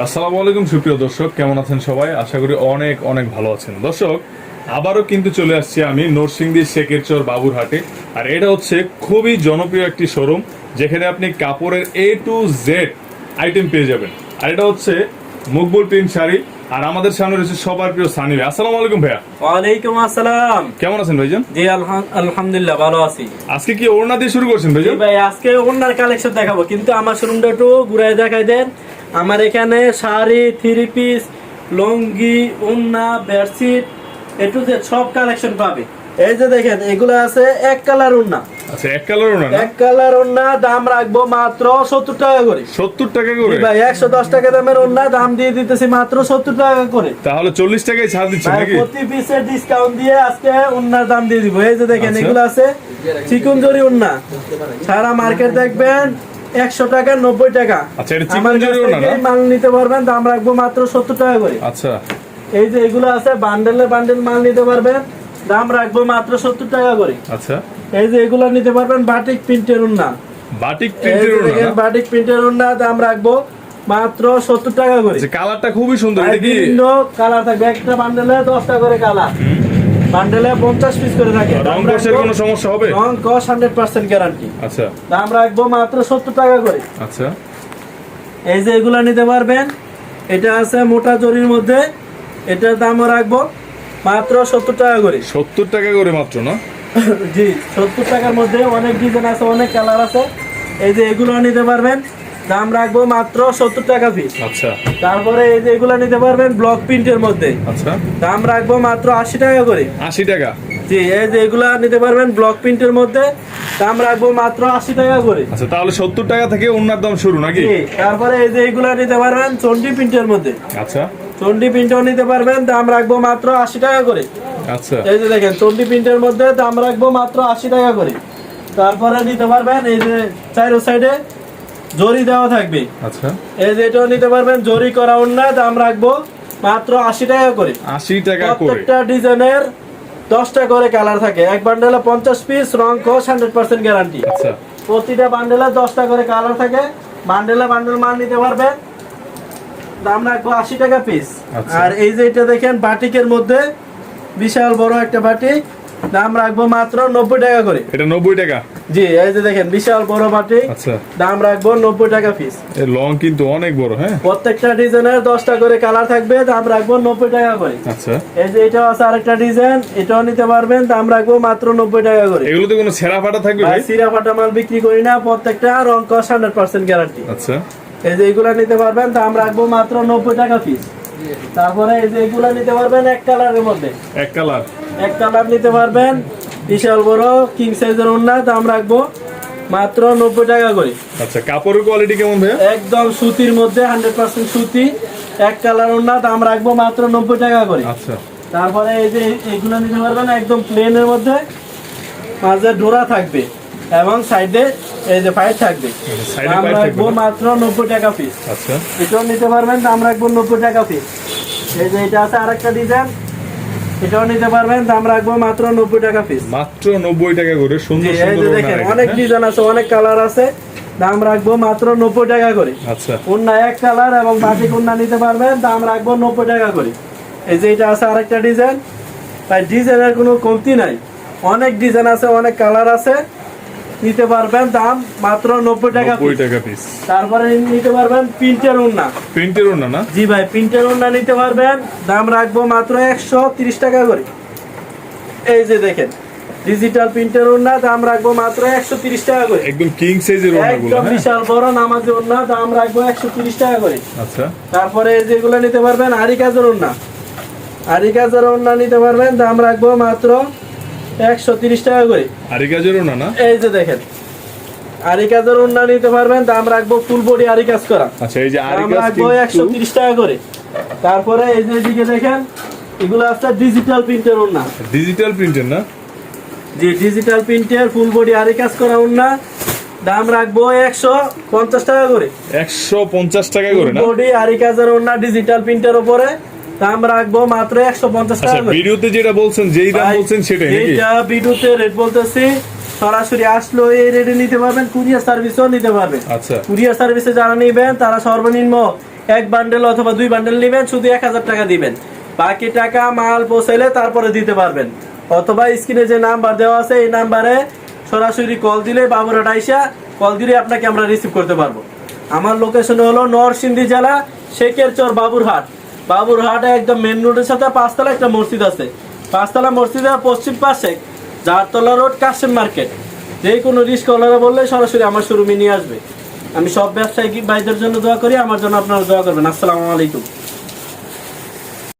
আসসালামু আলাইকুম সুপ্রিয় দর্শক কেমন আছেন সবাই? আশা করি অনেক অনেক ভালো আছেন। দর্শক আবারও কিন্তু চলে আসছি আমি নরসিংদী শেখেরচর বাবুরহাটে। আর এটা হচ্ছে খুবই জনপ্রিয় একটি শোরুম যেখানে আপনি কাপড়ের এ টু জেড আইটেম পেয়ে যাবেন। আর এটা হচ্ছে মুকবুল প্রিন্ট শাড়ি আর আমাদের সামনে রয়েছে সবার প্রিয় সানি ভাই। আসসালামু আলাইকুম ভাইয়া। ওয়ালাইকুম আসসালাম। কেমন আছেন ভাইজান? জি আলহাম- আলহামদুলিল্লাহ ভালো আছি। আজকে কি ওড়না দিয়ে শুরু করছেন ভাইজান? ভাই আজকে ওনার কালেকশন দেখাবো কিন্তু আমার শোরুমটা একটু ঘুরাই দেখাই দেন। আমার এখানে শাড়ি থ্রি পিস লুঙ্গি ওন্না বেডশিট একটু যে সব কালেকশন পাবে। এই যে দেখেন এগুলো আছে এক কালার ওন্না আচ্ছা এক কালার এক কালার ওন্না দাম রাখব মাত্র সত্তর টাকা করে। সত্তর টাকা করে? ভাই একশো দশ টাকা দামের ওন্না দাম দিয়ে দিতেছি মাত্র সত্তর টাকা করে। তাহলে চল্লিশ টাকায় ছাড় দিচ্ছেন নাকি? প্রতি পিসের ডিসকাউন্ট দিয়ে আজকে উন্নার দাম দিয়ে দিব। এই যে দেখেন আচ্ছা। এগুলো আছে চিকন জরি উন্না। সারা মার্কেট দেখবেন একশো টাকা নব্বই টাকা। আচ্ছা, এটা চিকন উন্না না? মাল নিতে পারবেন দাম রাখব মাত্র সত্তর টাকা করে। আচ্ছা। এই যে এগুলো আছে বান্ডেলে বান্ডেল মাল নিতে পারবেন দাম রাখব মাত্র সত্তর টাকা করে। আচ্ছা। এই যে এগুলো নিতে পারবেন বাটিক প্রিন্টের উন্না বাটিক প্রিন্টের যে না? বাটিক প্রিন্টের উন্না দাম রাখব মাত্র সত্তর টাকা করে। কালারটা খুবই সুন্দর বিভিন্ন কালার থাকবে একটা বান্ডেলে দশটা করে কালার বান্ডেলে পঞ্চাশ পিস করে থাকে রং দাম কষের কোনো সমস্যা হবে? রং হান্ড্রেড পার্সেন্ট গ্যারান্টি আচ্ছা। দাম রাখব মাত্র সত্তর টাকা করে। আচ্ছা। এই যে এগুলা নিতে পারবেন এটা আছে মোটা জরির মধ্যে এটার দামও রাখব মাত্র সত্তর টাকা করে। সত্তর টাকা করে মাত্র না? জি সত্তর টাকার মধ্যে অনেক ডিজাইন আছে অনেক কালার আছে। এই যে এগুলো নিতে পারবেন। দাম রাখব মাত্র সত্তর টাকা পিস আচ্ছা। তারপরে এই যে এগুলো নিতে পারবেন ব্লক প্রিন্টের মধ্যে। আচ্ছা। দাম রাখব মাত্র আশি টাকা করে। আশি টাকা? জি এই যে এগুলা নিতে পারবেন ব্লক প্রিন্টের মধ্যে। দাম রাখব মাত্র আশি টাকা করে। আচ্ছা তাহলে সত্তর টাকা থেকে অন্যার দাম শুরু নাকি? তারপরে এই যে এগুলা নিতে পারবেন চন্ডি প্রিন্টের মধ্যে। আচ্ছা। চন্ডি প্রিন্টও নিতে পারবেন দাম রাখব মাত্র আশি টাকা করে। আচ্ছা। এই যে দেখেন চন্ডি প্রিন্টের মধ্যে দাম রাখব মাত্র আশি টাকা করে। তারপরে নিতে পারবেন এই যে চাইরো সাইডে জরি দেওয়া থাকবে। আচ্ছা। এই যে এটাও নিতে পারবেন জরি করা অন্য দাম রাখব মাত্র আশি টাকা করে। আশি টাকা করে। প্রত্যেকটা ডিজাইনের দশটা করে কালার থাকে। এক বান্ডেলে পঞ্চাশ পিস রং কস হান্ড্রেড পার্সেন্ট গ্যারান্টি আচ্ছা। প্রতিটা বান্ডেলে দশটা করে কালার থাকে। বান্ডেলে বান্ডেল মাল নিতে পারবে দাম রাখব আশি টাকা পিস আচ্ছা। আর এই যে এটা দেখেন বাটিকের মধ্যে বিশাল বড় একটা বাটিক। দাম রাখব মাত্র নব্বই টাকা করে। এটা নব্বই টাকা? জি এই যে দেখেন বিশাল বড় বাটিক আচ্ছা। দাম রাখব নব্বই টাকা পিস লং কিন্তু অনেক বড় হ্যাঁ? প্রত্যেকটা ডিজাইনের দশটা করে কালার থাকবে দাম রাখব নব্বই টাকা করে। আচ্ছা। এই যে এটাও আছে আরেকটা ডিজাইন এটাও নিতে পারবেন দাম রাখব মাত্র নব্বই টাকা করে। এগুলোতে কোনো ছেঁড়া ফাটা থাকবে ভাই ভাই? ফাটা মাল বিক্রি করি না প্রত্যেকটা রং কস হান্ড্রেড পার্সেন্ট গ্যারান্টি আচ্ছা। এই যে এগুলা নিতে পারবেন দাম রাখব মাত্র নব্বই টাকা পিস তারপরে এই যে এগুলা নিতে পারবেন এক কালারের মধ্যে। এক কালার এক কালার নিতে পারবেন বিশাল বড় কিং সাইজের ওন্না দাম রাখব মাত্র নব্বই টাকা করে। আচ্ছা কাপড়ের কোয়ালিটি কেমন ভাইয়া? একদম সুতির মধ্যে হান্ড্রেড পার্সেন্ট সুতি এক কালার ওন্না দাম রাখব মাত্র নব্বই টাকা করে। আচ্ছা। তারপরে এই যে এগুলো নিতে পারবেন একদম প্লেনের মধ্যে মাঝে ডোরা থাকবে এবং সাইডে এই যে পাইপ থাকবে। সাইডে দাম রাখব মাত্র নব্বই টাকা পিস আচ্ছা। এটাও নিতে পারবেন দাম রাখব নব্বই টাকা পিস এই যে এটা আছে আরেকটা ডিজাইন এটাও নিতে পারবেন দাম রাখব মাত্র নব্বই টাকা পিস মাত্র নব্বই টাকা করে সুন্দর এই সুন্দর দেখেন অনেক হ্যাঁ? ডিজাইন আছে অনেক কালার আছে দাম রাখব মাত্র নব্বই টাকা করে। আচ্ছা। অন্য এক কালার এবং বাটি কন্যা নিতে পারবেন দাম রাখব নব্বই টাকা করে। এই যে এটা আছে আরেকটা ডিজাইন তাই ডিজাইনের কোনো কমতি নাই। অনেক ডিজাইন আছে অনেক কালার আছে। নিতে পারবেন দাম মাত্র নব্বই টাকা। টাকা পিস তারপরে নিতে পারবেন প্রিন্টের উন্না প্রিন্টের ওড়না না? জি ভাই প্রিন্টের ওন্না নিতে পারবেন। দাম রাখব মাত্র একশো তিরিশ টাকা করে। এই যে দেখেন ডিজিটাল প্রিন্টের ওন্না দাম রাখব মাত্র একশো তিরিশ টাকা করে। একদম কিং সাইজের একদম হ্যাঁ? বিশাল বড় নামাজি ওন্না দাম রাখব একশো তিরিশ টাকা করে। আচ্ছা। তারপরে এই যেগুলো নিতে পারবেন আরি কাজের ওন্না আরি কাজের নিতে পারবেন দাম রাখব মাত্র একশো তিরিশ টাকা করে। আর কাজের ওড়না না? এই যে দেখেন। আরি কাজের ওন্না নিতে পারবেন দাম রাখব ফুল বডি আরি কাজ করা। আচ্ছা এই যে আর দাম রাখব একশো তিরিশ টাকা করে। তারপরে এই যে এদিকে দেখেন এগুলো আছে ডিজিটাল প্রিন্টের ওন্না ডিজিটাল প্রিন্টের না? যে ডিজিটাল প্রিন্টের ফুল বডি আরি কাজ করা ওন্না দাম রাখব একশো পঞ্চাশ টাকা করে। একশো পঞ্চাশ টাকা করে না? বডি আরি কাজের ওন্না ডিজিটাল প্রিন্টের উপরে দাম রাখব মাত্র একশো পঞ্চাশ আচ্ছা টাকা ভিডিওতে যেটা বলছেন যেই দাম বলছেন সেটাই এইটা ভিডিওতে রেট বলতেছি সরাসরি আসলো এই রেটে নিতে পারবেন কুরিয়ার সার্ভিসও নিতে পারবেন। আচ্ছা। কুরিয়ার সার্ভিসে যারা নেবেন তারা সর্বনিম্ন এক বান্ডেল অথবা দুই বান্ডেল নেবেন শুধু এক হাজার টাকা দিবেন। বাকি টাকা মাল পৌঁছাইলে তারপরে দিতে পারবেন। অথবা স্ক্রিনে যে নাম্বার দেওয়া আছে এই নাম্বারে সরাসরি কল দিলে বাবুরাট আইসা কল দিলে আপনাকে আমরা রিসিভ করতে পারব। আমার লোকেশন হলো নরসিংদী জেলা শেখের চর বাবুরহাট। বাবুরহাটে একদম মেন রোডের সাথে পাঁচতলা একটা মসজিদ আছে। পাঁচতলা মসজিদের পশ্চিম পাশে জারতলা রোড, কাশিম মার্কেট। যে কোনো রিস্ক ওলারা বললে সরাসরি আমার শোরুমে নিয়ে আসবে। আমি সব ব্যবসায়িক ভাইদের জন্য দোয়া করি, আমার জন্য আপনারা দোয়া করবেন। আসসালামু আলাইকুম।